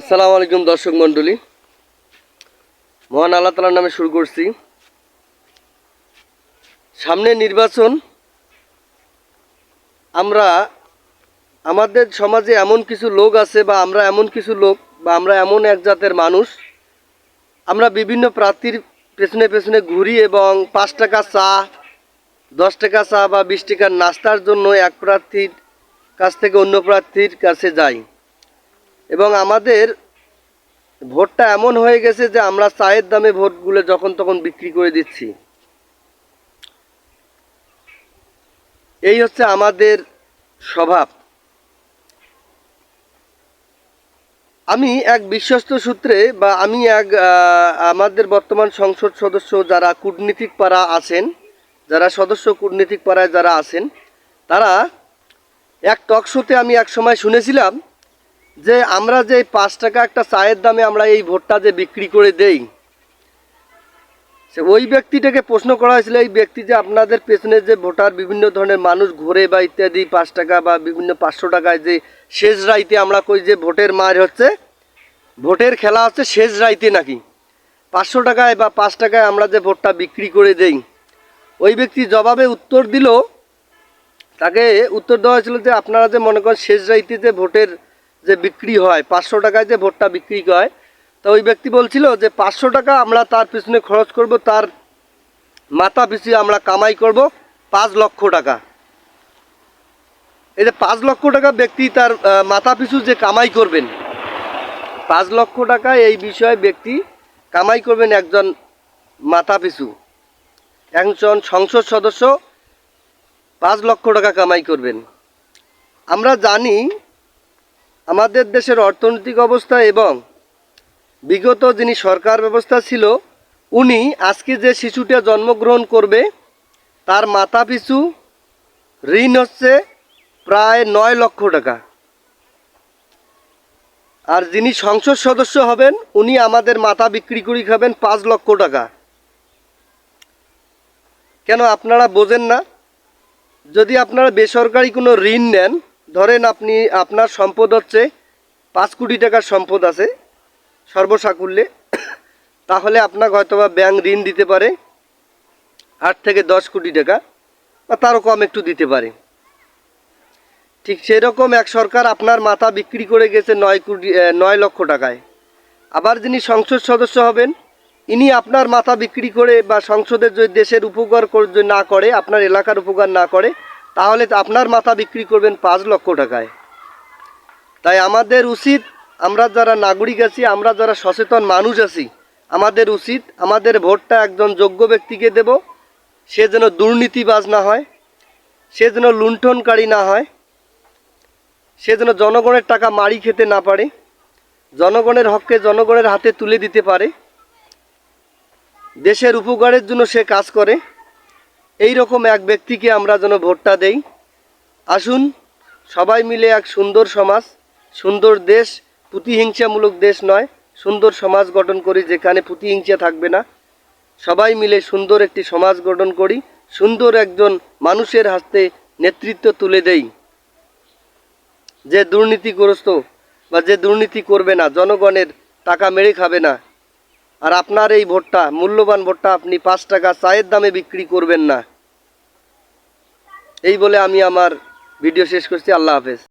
আসসালামু আলাইকুম দর্শক মণ্ডলী। মহান আল্লাহ তালার নামে শুরু করছি। সামনে নির্বাচন, আমরা আমাদের সমাজে এমন কিছু লোক আছে বা আমরা এমন কিছু লোক বা আমরা এমন এক জাতের মানুষ, আমরা বিভিন্ন প্রার্থীর পেছনে পেছনে ঘুরি এবং পাঁচ টাকা চা, দশ টাকা চা বা বিশ টাকার নাস্তার জন্য এক প্রার্থীর কাছ থেকে অন্য প্রার্থীর কাছে যাই। এবং আমাদের ভোটটা এমন হয়ে গেছে যে আমরা চায়ের দামে ভোটগুলো যখন তখন বিক্রি করে দিচ্ছি। এই হচ্ছে আমাদের স্বভাব। আমি এক বিশ্বস্ত সূত্রে বা আমি এক আমাদের বর্তমান সংসদ সদস্য যারা কূটনীতিক পাড়া আছেন, যারা সদস্য কূটনীতিক পাড়ায় যারা আছেন, তারা এক টক শোতে আমি এক সময় শুনেছিলাম যে আমরা যে পাঁচ টাকা একটা চায়ের দামে আমরা এই ভোটটা যে বিক্রি করে দেই, সে ওই ব্যক্তিটাকে প্রশ্ন করা হয়েছিল, এই ব্যক্তি যে আপনাদের পেছনে যে ভোটার বিভিন্ন ধরনের মানুষ ঘোরে বা ইত্যাদি, পাঁচ টাকা বা বিভিন্ন পাঁচশো টাকায় যে শেষ রাইতে আমরা কই যে ভোটের মার হচ্ছে, ভোটের খেলা হচ্ছে শেষ রাইতে নাকি। পাঁচশো টাকায় বা পাঁচ টাকায় আমরা যে ভোটটা বিক্রি করে দেই, ওই ব্যক্তি জবাবে উত্তর দিল, তাকে উত্তর দেওয়া হয়েছিল যে আপনারা যে মনে করেন শেষ রাইতে যে ভোটের যে বিক্রি হয়, পাঁচশো টাকায় যে ভোটটা বিক্রি হয়, তো ওই ব্যক্তি বলছিল যে পাঁচশো টাকা আমরা তার পিছনে খরচ করব, তার মাথা পিছু আমরা কামাই করব পাঁচ লক্ষ টাকা। এই যে পাঁচ লক্ষ টাকা ব্যক্তি তার মাথা পিছু যে কামাই করবেন, পাঁচ লক্ষ টাকা এই বিষয়ে ব্যক্তি কামাই করবেন একজন মাথা পিছু। একজন সংসদ সদস্য পাঁচ লক্ষ টাকা কামাই করবেন। আমরা জানি আমাদের দেশের অর্থনৈতিক অবস্থা এবং বিগত যিনি সরকার ব্যবস্থা ছিল, উনি আজকে যে শিশুটা জন্মগ্রহণ করবে, তার মাথা পিছু ঋণ হচ্ছে প্রায় নয় লক্ষ টাকা। আর যিনি সংসদ সদস্য হবেন, উনি আমাদের মাথা বিক্রি করে খাবেন পাঁচ লক্ষ টাকা। কেন আপনারা বোঝেন না? যদি আপনারা বেসরকারি কোনো ঋণ নেন ধরেন আপনি, আপনার সম্পদ হচ্ছে পাঁচ কোটি টাকার সম্পদ আছে সর্বসাকুল্যে। তাহলে আপনাকে হয়তো বা ব্যাংক ঋণ দিতে পারে আট থেকে দশ কোটি টাকা বা তারও কম একটু দিতে পারে। ঠিক সেরকম এক সরকার আপনার মাথা বিক্রি করে গেছে নয় কোটি নয় লক্ষ টাকায়। আবার যিনি সংসদ সদস্য হবেন, ইনি আপনার মাথা বিক্রি করে বা সংসদের যদি দেশের উপকার কর- না করে, আপনার এলাকার উপকার না করে তাহলে আপনার মাথা বিক্রি করবেন পাঁচ লক্ষ টাকায়। তাই আমাদের উচিত, আমরা যারা নাগরিক আছি, আমরা যারা সচেতন মানুষ আছি, আমাদের উচিত, আমাদের ভোটটা একজন যোগ্য ব্যক্তিকে দেব, সে যেন দুর্নীতিবাজ না হয়, সে যেন লুণ্ঠনকারী না হয়, সে যেন জনগণের টাকা মারি খেতে না পারে, জনগণের হককে জনগণের হাতে তুলে দিতে পারে, দেশের উপকারের জন্য সে কাজ করে। এই রকম এক ব্যক্তিকে আমরা যেন ভোটটা দেই। আসুন, সবাই মিলে এক সুন্দর সমাজ, সুন্দর দেশ, প্রতিহিংসামূলক দেশ নয়, সুন্দর সমাজ গঠন করি যেখানে প্রতিহিংসা থাকবে না। সবাই মিলে সুন্দর একটি সমাজ গঠন করি, সুন্দর একজন মানুষের হাতে নেতৃত্ব তুলে দেই। যে দুর্নীতিগ্রস্ত বা যে দুর্নীতি করবে না, জনগণের টাকা মেরে খাবে না আর আপনার এই ভোটটা, মূল্যবান ভোটটা আপনি পাঁচ টাকা চায়ের দামে বিক্রি করবেন না। এই বলে আমি আমার ভিডিও শেষ করছি। আল্লাহ হাফেজ।